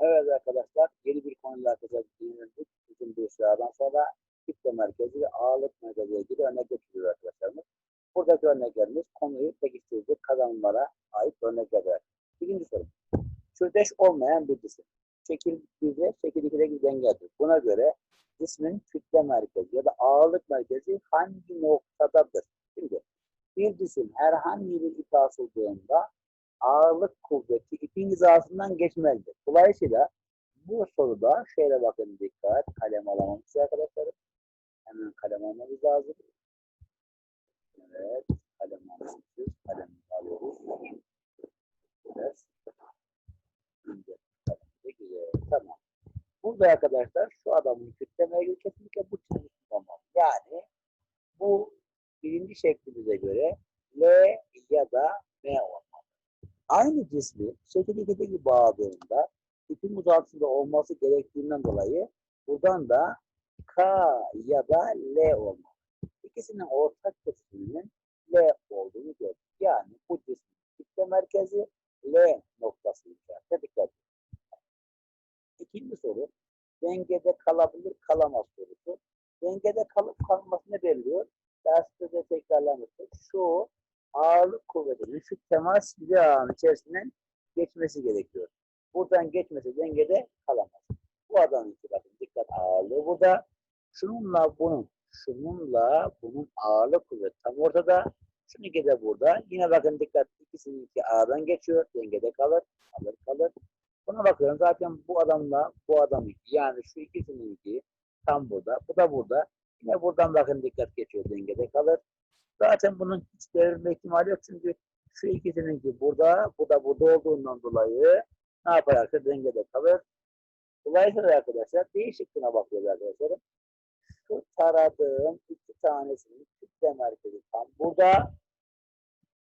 Evet arkadaşlar, yeni bir konuyla arkadaşlar dinlendik. Uzun bir sıradan sonra kitle merkezi ve ağırlık merkeziyle ilgili örnek getiriyor arkadaşlarımız. Buradaki örneklerimiz konuyu pekiştirecek kazanımlara ait örnekler. Birinci soru. Türdeş olmayan bir cisim. Şekil 1'de, şekil 2'de bir dengedir. Buna göre cismin kütle merkezi ya da ağırlık merkezi hangi noktadadır? Şimdi bir cisim herhangi bir ip asıldığında ağırlık kuvveti ipin hizasından geçmelidir. Dolayısıyla bu soruda şöyle bakın dikkat. Kalem alamamız arkadaşlarım. Hemen kalem almamız lazım. Evet. Kalem almışız. Kalem alıyoruz. Evet. Güzel. Tamam. Burada arkadaşlar şu adamın kütle merkezi kesinlikle bu çizgi olmalı. Yani bu birinci şeklimize göre L ya da M olmalı. Aynı cismi şekil 2'deki bağladığında ipin uzantısında olması gerektiğinden dolayı buradan da K ya da L olmalı. İkisinin ortak kesiminin L olduğunu gördük. Yani bu cismin kitle merkezi L noktası işaretine dikkat edin. İkinci soru dengede kalabilir kalamaz sorusu. Dengede kalıp kalmasını belirliyor. Derste de tekrarlamıştık. Şu ağırlık temas bir ağın içerisinden geçmesi gerekiyor. Buradan geçmesi dengede kalamaz. Bu adamın bakın dikkat ağırlığı burada. Şununla bunun, şununla bunun ağırlık kuvveti tam ortada. Şununki de burada. Yine bakın dikkat ikisinin iki ağdan geçiyor. Dengede kalır, kalır, kalır. Buna bakıyorum zaten bu adamla bu adamın yani şu ikisinin iki tam burada. Bu da burada. Yine buradan bakın dikkat geçiyor. Dengede kalır. Zaten bunun hiç devrilme ihtimali yok çünkü şu ikisininki burada, bu da burada olduğundan dolayı ne yaparsa dengede kalır. Dolayısıyla arkadaşlar değişikliğine bakıyoruz arkadaşlar. Şu taradığım iki tanesinin kütle merkezi tam burada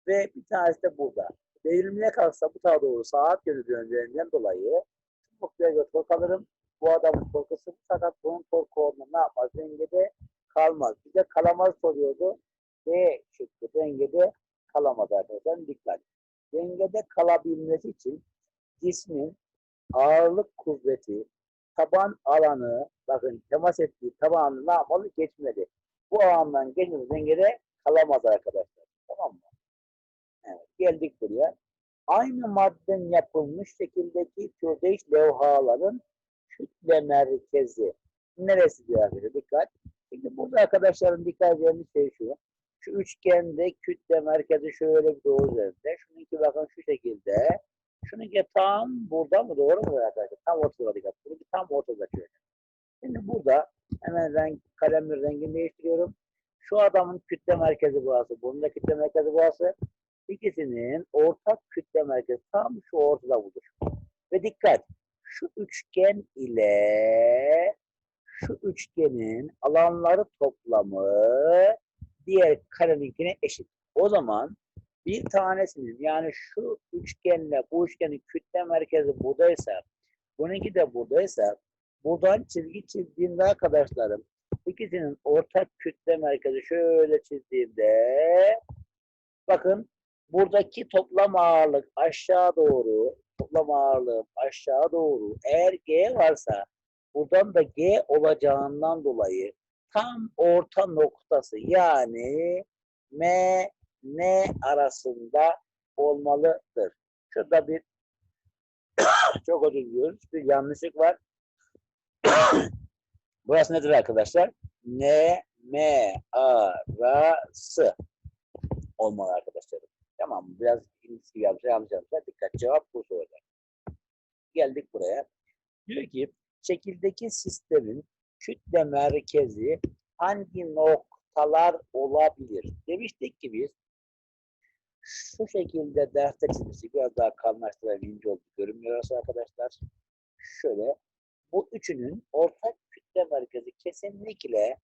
ve bir tanesi de burada. Devrilmeye kalksa bu tarafa doğru saat yönü döneceğinden dolayı noktaya göre tork alırım. Bu adamın torkusu fakat bunun torku olduğunda ne yapmaz? Dengede kalmaz. Bize kalamaz soruyordu. D şıkkı dengede kalamaz arkadaşlar. Dikkat. Dengede kalabilmesi için cismin ağırlık kuvveti taban alanı bakın temas ettiği tabanı ne yapmalı? Geçmeli. Bu alandan geçmesi dengede kalamaz arkadaşlar. Tamam mı? Evet. Geldik buraya. Aynı maddeden yapılmış şekildeki türdeş levhaların kütle merkezi. Neresi diyor arkadaşlar? Dikkat. Şimdi burada arkadaşların dikkat edeceğimiz şey şu. Şu üçgende kütle merkezi şöyle bir doğru üzerinde. Şununki bakın şu şekilde. Şununki tam burada mı? Doğru mu arkadaşlar? Tam ortada dikkat. Bununki tam ortada şöyle. Şimdi burada hemen renk, kalemin rengini değiştiriyorum. Şu adamın kütle merkezi burası. Bunun da kütle merkezi burası. İkisinin ortak kütle merkezi tam şu ortada budur. Ve dikkat. Şu üçgen ile şu üçgenin alanları toplamı diğer kareninkine eşit. O zaman bir tanesinin yani şu üçgenle bu üçgenin kütle merkezi buradaysa bununki de buradaysa buradan çizgi çizdiğimde arkadaşlarım ikisinin ortak kütle merkezi şöyle çizdiğimde bakın buradaki toplam ağırlık aşağı doğru toplam ağırlığım aşağı doğru eğer G varsa buradan da G olacağından dolayı tam orta noktası yani M N arasında olmalıdır. Şurada bir çok özür diliyoruz. Bir yanlışlık var. Burası nedir arkadaşlar? N M arası olmalı arkadaşlar. Tamam? Biraz İngilizce yanlış yapmışlar. Dikkat cevap bu soruda. Geldik buraya. Diyor ki şekildeki sistemin kütle merkezi hangi noktalar olabilir? Demiştik ki biz şu şekilde derste çizmiştik. Biraz daha kalınlaştırabildiğince oldu. Görünmüyor aslında arkadaşlar. Şöyle bu üçünün ortak kütle merkezi kesinlikle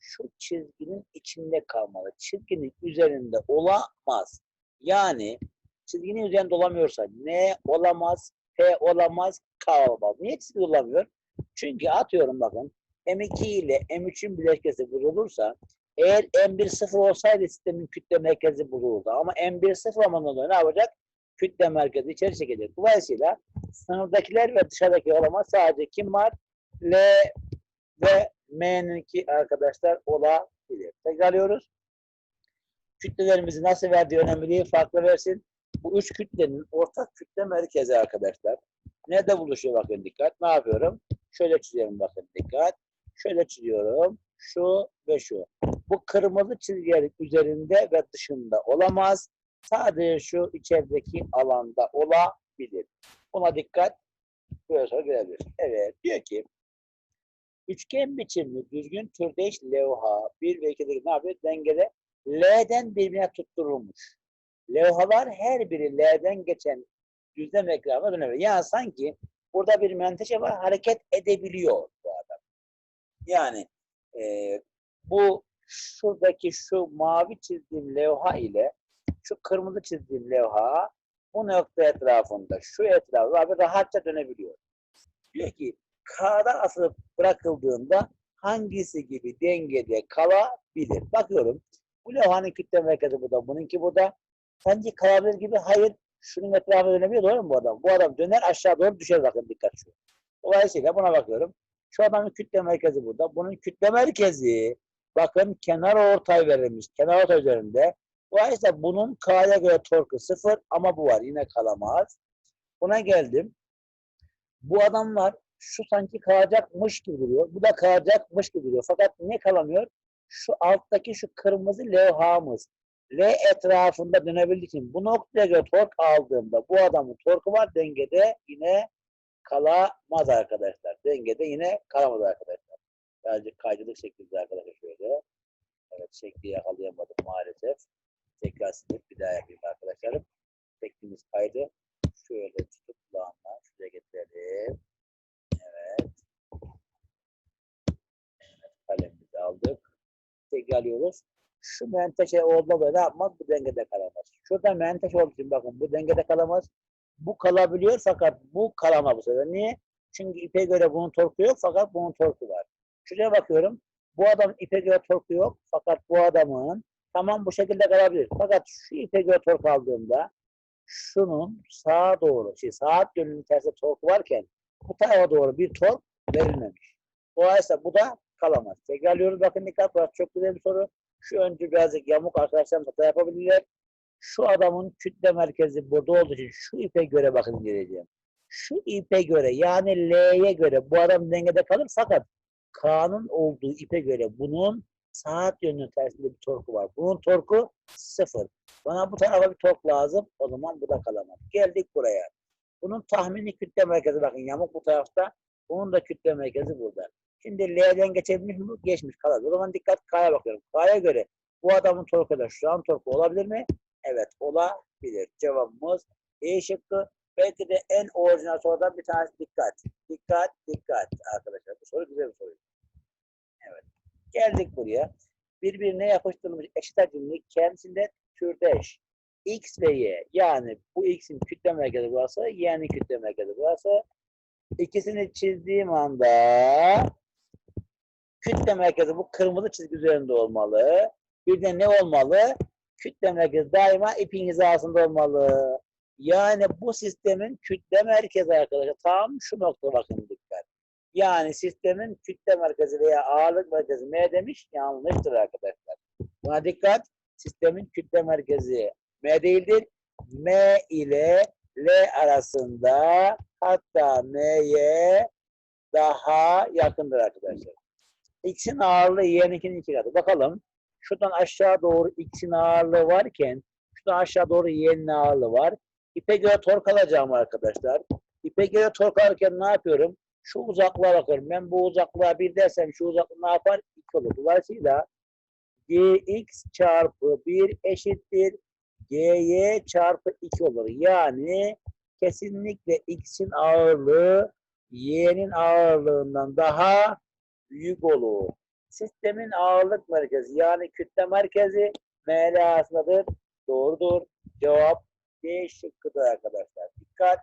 şu çizginin içinde kalmalı. Çizginin üzerinde olamaz. Yani çizginin üzerinde olamıyorsa ne olamaz, P olamaz, K olamaz. Niye çizgi olamıyor? Çünkü atıyorum bakın M2 ile M3'ün bileşkesi bulunursa eğer M1 sıfır olsaydı sistemin kütle merkezi bulunurdu. Ama M1 sıfır olmadan dolayı ne yapacak? kütle merkezi içeri çekecek. Dolayısıyla sınırdakiler ve dışarıdaki olamaz. Sadece kim var? L ve M'ninki arkadaşlar olabilir. Tekrarlıyoruz. Kütlelerimizi nasıl verdiği önemli değil. Farklı versin. Bu üç kütlenin ortak kütle merkezi arkadaşlar. Nerede buluşuyor bakın dikkat. Ne yapıyorum? Şöyle çiziyorum bakın dikkat. Şöyle çiziyorum. Şu ve şu. Bu kırmızı çizgilerin üzerinde ve dışında olamaz. Sadece şu içerideki alanda olabilir. Buna dikkat. Sonra görebilir. Evet. Diyor ki üçgen biçimli düzgün türdeş levha 1 ve 2'deki ne yapıyor? Dengede L'den birbirine tutturulmuş. Levhalar her biri L'den geçen düzlem ekranına dönebilir. Yani sanki burada bir menteşe var hareket edebiliyor. Yani e, bu şuradaki şu mavi çizdiğim levha ile şu kırmızı çizdiğim levha bu nokta etrafında şu etrafı abi rahatça dönebiliyor. Diyor ki K'da asılıp bırakıldığında hangisi gibi dengede kalabilir? Bakıyorum. Bu levhanın kütle merkezi burada. Bununki burada. Sence kalabilir gibi? Hayır. Şunun etrafına dönebiliyor. Doğru mu bu adam? Bu adam döner aşağı doğru düşer bakın dikkat şu. Dolayısıyla buna bakıyorum. Şu adamın kütle merkezi burada. Bunun kütle merkezi bakın kenar ortay verilmiş. Kenar ortay üzerinde. Dolayısıyla bunun K'ya göre torku sıfır ama bu var. Yine kalamaz. Buna geldim. Bu adamlar şu sanki kalacakmış gibi duruyor. Bu da kalacakmış gibi duruyor. Fakat ne kalamıyor? Şu alttaki şu kırmızı levhamız. L etrafında dönebildiği için bu noktaya göre tork aldığımda bu adamın torku var dengede yine kalamaz arkadaşlar. Dengede yine kalamaz arkadaşlar. Birazcık kaydılık şekilde arkadaşlar şöyle. Evet şekli yakalayamadım maalesef. Tekrar silip bir daha yapayım arkadaşlarım. Şeklimiz kaydı. Şöyle tutup kulağımla şuraya getirelim. Evet. Evet kalemimizi aldık. Tekrarlıyoruz. Şu menteşe olduğunda böyle yapmaz? Bu dengede kalamaz. Şurada menteşe olduğu için bakın bu dengede kalamaz. Bu kalabiliyor fakat bu kalamaz bu sefer. Niye? Çünkü ipe göre bunun torku yok fakat bunun torku var. Şuraya bakıyorum. Bu adamın ipe göre torku yok fakat bu adamın tamam bu şekilde kalabilir. Fakat şu ipe göre tork aldığımda şunun sağa doğru, şey saat yönünün tersine torku varken bu tarafa doğru bir tork verilmemiş. Dolayısıyla bu da kalamaz. Tekrarlıyoruz bakın dikkat var. Çok güzel bir soru. Şu öncü birazcık yamuk arkadaşlar hata yapabilirler. Şu adamın kütle merkezi burada olduğu için şu ipe göre bakın geleceğim. Şu ipe göre yani L'ye göre bu adam dengede kalır fakat K'nın olduğu ipe göre bunun saat yönünün tersinde bir torku var. Bunun torku sıfır. Bana bu tarafa bir tork lazım. O zaman bu da kalamaz. Geldik buraya. Bunun tahmini kütle merkezi bakın yamuk bu tarafta. Bunun da kütle merkezi burada. Şimdi L'den geçebilmiş mi? Geçmiş kalır. O zaman dikkat K'ya bakıyorum. K'ya göre bu adamın torku da şu an torku olabilir mi? Evet olabilir. Cevabımız E şıkkı. Belki de en orijinal sorudan bir tanesi dikkat. Dikkat, dikkat arkadaşlar. Bu soru güzel bir soru. Evet. Geldik buraya. Birbirine yapıştırılmış eşit hacimli kendisinde türdeş. X ve Y. Yani bu X'in kütle merkezi burası, Y'nin kütle merkezi burası. İkisini çizdiğim anda kütle merkezi bu kırmızı çizgi üzerinde olmalı. Bir de ne olmalı? Kütle merkezi daima ipin hizasında olmalı. Yani bu sistemin kütle merkezi arkadaşlar tam şu nokta bakın dikkat. Yani sistemin kütle merkezi veya ağırlık merkezi M demiş yanlıştır arkadaşlar. Buna dikkat. Sistemin kütle merkezi M değildir. M ile L arasında hatta M'ye daha yakındır arkadaşlar. X'in ağırlığı Y'ninkinin iki katı. Bakalım. Şuradan aşağı doğru X'in ağırlığı varken şuradan aşağı doğru Y'nin ağırlığı var. İpe göre tork alacağım arkadaşlar. İpe göre tork alırken ne yapıyorum? Şu uzaklığa bakıyorum. Ben bu uzaklığa bir dersem şu uzaklık ne yapar? 2 olur. Dolayısıyla gx çarpı 1 eşittir gy çarpı 2 olur. Yani kesinlikle x'in ağırlığı y'nin ağırlığından daha büyük olur. Sistemin ağırlık merkezi yani kütle merkezi MLA'sındadır. Doğrudur. Cevap D şıkkıdır arkadaşlar. Dikkat.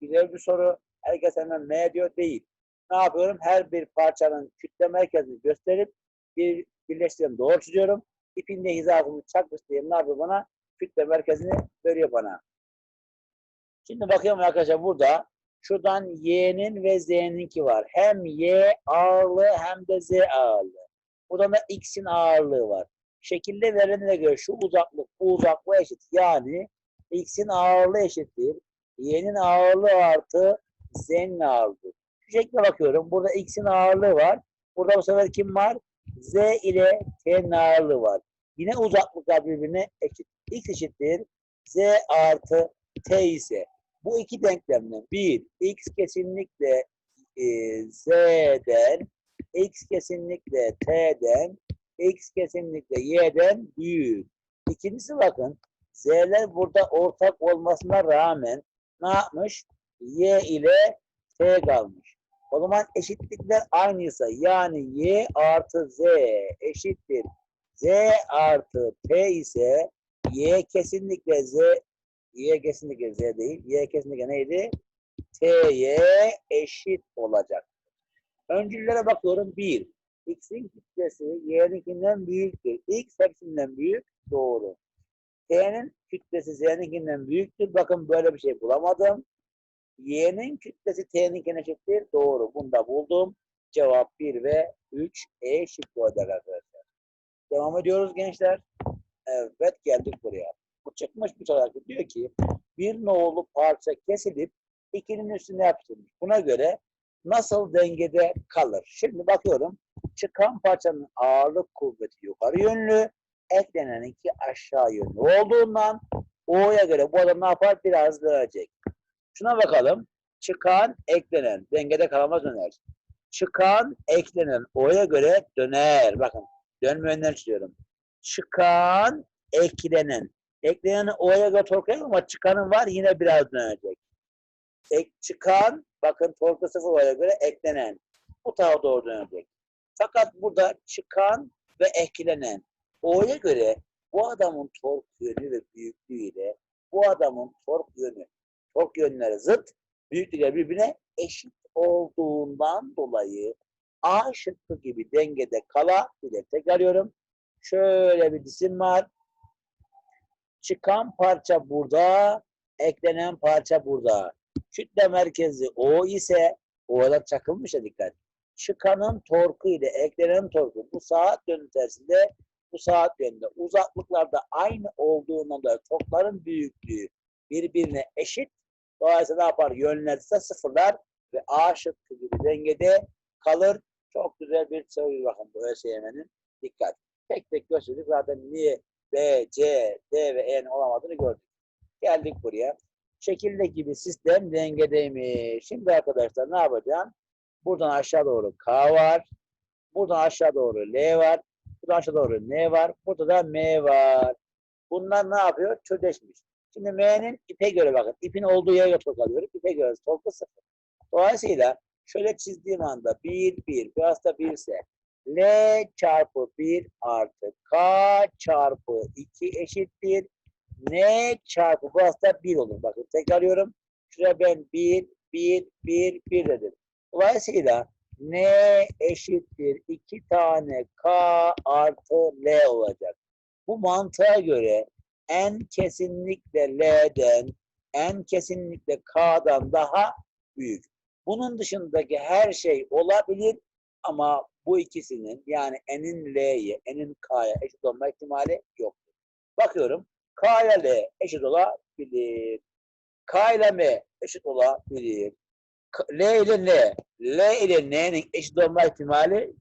Güzel bir soru. Herkes hemen M diyor değil. Ne yapıyorum? Her bir parçanın kütle merkezini gösterip bir birleştirip doğru çiziyorum. İpin de hizasını çakmış diyeyim. Ne yapıyor bana? Kütle merkezini veriyor bana. Şimdi bakıyorum arkadaşlar burada şuradan y'nin ve z'ninki var. Hem y ağırlığı hem de z ağırlığı. Buradan da x'in ağırlığı var. Şekilde verilene göre şu uzaklık bu uzaklığa eşit. Yani x'in ağırlığı eşittir. y'nin ağırlığı artı z'nin ağırlığı. Şu şekilde bakıyorum. Burada x'in ağırlığı var. Burada bu sefer kim var? z ile t'nin ağırlığı var. Yine uzaklıklar birbirine eşit. x eşittir. z artı t ise bu iki denklemden bir x kesinlikle e, z'den x kesinlikle t'den x kesinlikle y'den büyük. İkincisi bakın z'ler burada ortak olmasına rağmen ne yapmış? y ile t kalmış. O zaman eşitlikler aynıysa yani y artı z eşittir z artı t ise y kesinlikle z y kesinlikle z değil. y kesinlikle neydi? t'ye eşit olacak. Öncüllere bakıyorum. 1. X'in kütlesi y'ninkinden büyüktür. X hepsinden büyük. Doğru. T'nin kütlesi z'ninkinden büyüktür. Bakın böyle bir şey bulamadım. Y'nin kütlesi T'ninkine eşittir. Doğru. Bunu da buldum. Cevap 1 ve 3 E şıkkı olacak arkadaşlar. Devam ediyoruz gençler. Evet geldik buraya. Bu çıkmış bir olarak diyor ki bir nolu parça kesilip ikinin üstüne yapıştırılmış. Buna göre nasıl dengede kalır? Şimdi bakıyorum. Çıkan parçanın ağırlık kuvveti yukarı yönlü, ekleneninki aşağı yönlü olduğundan O'ya göre bu adam ne yapar? Biraz dönecek. Şuna bakalım. Çıkan, eklenen. Dengede kalamaz döner. Çıkan, eklenen. O'ya göre döner. Bakın. Dönmeyenden çiziyorum. Çıkan, eklenen. Eklenenin O'ya göre yok ama çıkanın var yine biraz dönecek. Ek, çıkan, bakın torku sıfır O'ya göre eklenen. Bu tarafa doğru dönecek. Fakat burada çıkan ve eklenen. O'ya göre bu adamın tork yönü ve büyüklüğüyle bu adamın tork yönü tork yönleri zıt, büyüklükleri birbirine eşit olduğundan dolayı A şıkkı gibi dengede kalabilir. Tekrarlıyorum. Şöyle bir cisim var. Çıkan parça burada, eklenen parça burada. Kütle merkezi O ise, O'da çakılmış ya dikkat. Çıkanın torku ile eklenen torku bu saat yönü tersinde bu saat yönünde uzaklıklarda aynı olduğundan dolayı torkların büyüklüğü birbirine eşit Dolayısıyla ne yapar? Yönlendirse sıfırlar ve A şıkkı gibi dengede kalır. Çok güzel bir soru bakın bu ÖSYM'nin. Dikkat. Tek tek gösterdik. Zaten niye B, C, D ve E'nin olamadığını gördük. Geldik buraya. Şekildeki bir sistem dengedeymiş. Şimdi arkadaşlar ne yapacağım? Buradan aşağı doğru K var. Buradan aşağı doğru L var. Buradan aşağı doğru N var. Burada da M var. Bunlar ne yapıyor? Türdeşmiş. Şimdi M'nin ipe göre bakın. İpin olduğu yere tork alıyorum. İpe göre torku sıfır. Dolayısıyla şöyle çizdiğim anda 1, 1, biraz da 1 ise L çarpı 1 artı K çarpı 2 eşittir. N çarpı burası da 1 olur. Bakın tekrarlıyorum. Şuraya ben 1, 1, 1, 1 dedim. Dolayısıyla N eşittir 2 tane K artı L olacak. Bu mantığa göre en kesinlikle L'den, en kesinlikle K'dan daha büyük. Bunun dışındaki her şey olabilir ama bu ikisinin yani n'in L'ye, n'in K'ya eşit olma ihtimali yoktur. Bakıyorum. K ile L eşit olabilir. K ile M eşit olabilir. L ile N, L ile N'nin eşit olma ihtimali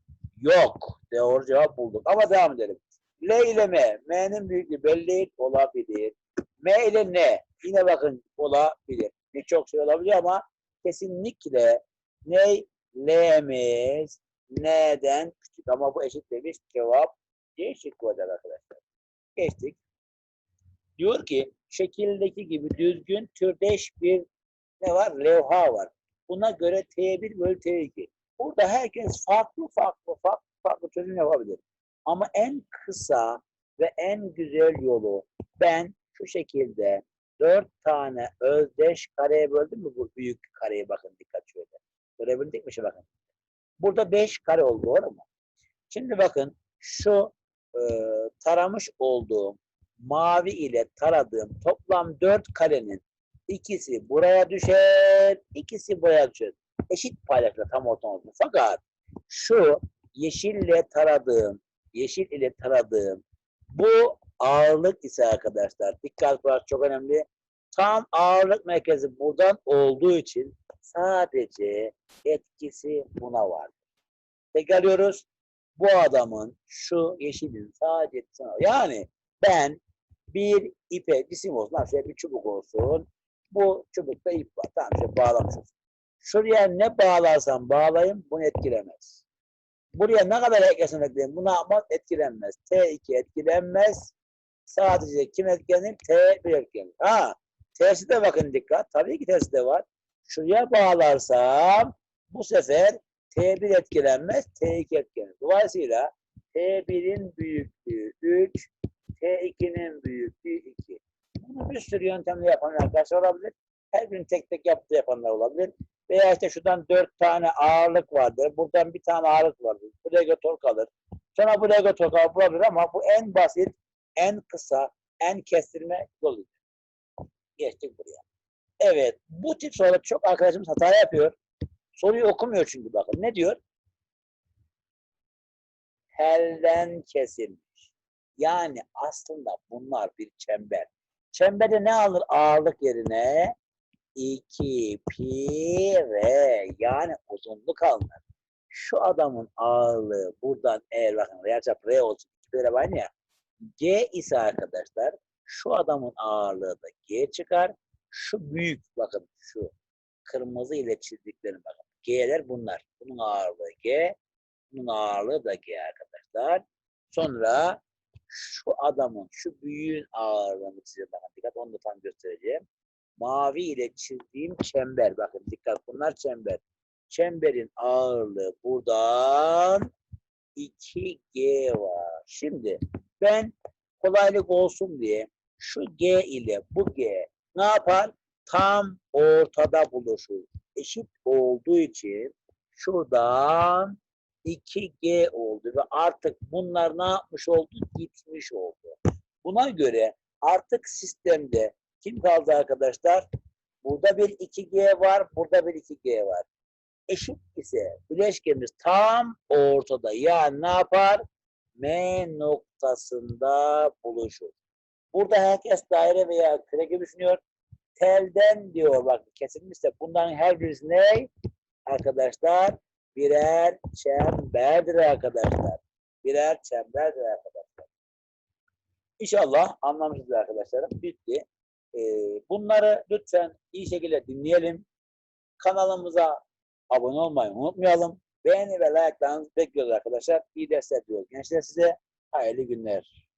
yok. Doğru cevap bulduk. Ama devam edelim. L ile M. M'nin büyüklüğü belli olabilir. M ile N. Yine bakın olabilir. Birçok şey olabilir ama kesinlikle ne L'miz N'den küçük ama bu eşit demiş cevap şıkkı olacak arkadaşlar. Geçtik. Diyor ki şekildeki gibi düzgün türdeş bir ne var? Levha var. Buna göre T1 bölü T2. Burada herkes farklı farklı farklı farklı çözüm yapabilir. Ama en kısa ve en güzel yolu ben şu şekilde dört tane özdeş kareye böldüm mü bu büyük kareye bakın dikkat şöyle. Görebildik mi? Şimdi bakın. Burada beş kare oldu doğru mu? Şimdi bakın şu e, taramış olduğum mavi ile taradığım toplam dört karenin İkisi buraya düşer, ikisi buraya düşer. Eşit paylaşımda tam ortam olsun. Fakat şu yeşille taradığım, yeşil ile taradığım bu ağırlık ise arkadaşlar dikkat burası çok önemli. Tam ağırlık merkezi buradan olduğu için sadece etkisi buna var. Tekrarlıyoruz. Bu adamın şu yeşilin sadece etkisi. Yani ben bir ipe cisim olsun. Lan şöyle bir çubuk olsun. Bu çubukta ip var. Tamam işte bağlamışız. Şuraya ne bağlarsam bağlayayım bunu etkilemez. Buraya ne kadar eklesin ekleyeyim bunu yapmaz etkilenmez. T2 etkilenmez. Sadece kim etkilenir? T1 etkilenir. Ha, tersi de bakın dikkat. Tabii ki tersi de var. Şuraya bağlarsam bu sefer T1 etkilenmez, T2 etkilenir. Dolayısıyla T1'in büyüklüğü 3, T2'nin büyüklüğü 2. Bunu bir sürü yöntemle yapan arkadaşlar olabilir. Her birini tek tek yaptığı yapanlar olabilir. Veya işte şuradan dört tane ağırlık vardır. Buradan bir tane ağırlık vardır. Bu legator kalır. Sonra bu legator kalır bulabilir ama bu en basit, en kısa, en kestirme yolu. Geçtik buraya. Evet. Bu tip soruda çok arkadaşımız hata yapıyor. Soruyu okumuyor çünkü bakın. Ne diyor? Telden kesilmiş. Yani aslında bunlar bir çember. Çemberde ne alır ağırlık yerine? 2 pi r yani uzunluk alınır. Şu adamın ağırlığı buradan eğer bakın yarıçap r olsun böyle var ya g ise arkadaşlar şu adamın ağırlığı da g çıkar. Şu büyük bakın şu kırmızı ile çizdiklerim bakın. G'ler bunlar. Bunun ağırlığı g. Bunun ağırlığı da g arkadaşlar. Sonra şu adamın, şu büyüğün ağırlığını çizelim. Bakın dikkat onu da tam göstereceğim mavi ile çizdiğim çember. Bakın dikkat bunlar çember. Çemberin ağırlığı buradan 2G var. Şimdi ben kolaylık olsun diye şu G ile bu G ne yapar? Tam ortada buluşur. Eşit olduğu için şuradan 2G oldu ve artık bunlar ne yapmış oldu? Gitmiş oldu. Buna göre artık sistemde kim kaldı arkadaşlar? Burada bir 2G var, burada bir 2G var. Eşit ise bileşkemiz tam ortada. Yani ne yapar? M noktasında buluşur. Burada herkes daire veya küre gibi düşünüyor. Telden diyor bak kesilmişse bunların her birisi ne? Arkadaşlar birer çemberdir arkadaşlar. Birer çemberdir arkadaşlar. İnşallah anlamışız arkadaşlarım. Bitti. Ee, bunları lütfen iyi şekilde dinleyelim. Kanalımıza abone olmayı unutmayalım. Beğeni ve like'larınızı bekliyoruz arkadaşlar. İyi dersler diliyoruz gençler size. Hayırlı günler.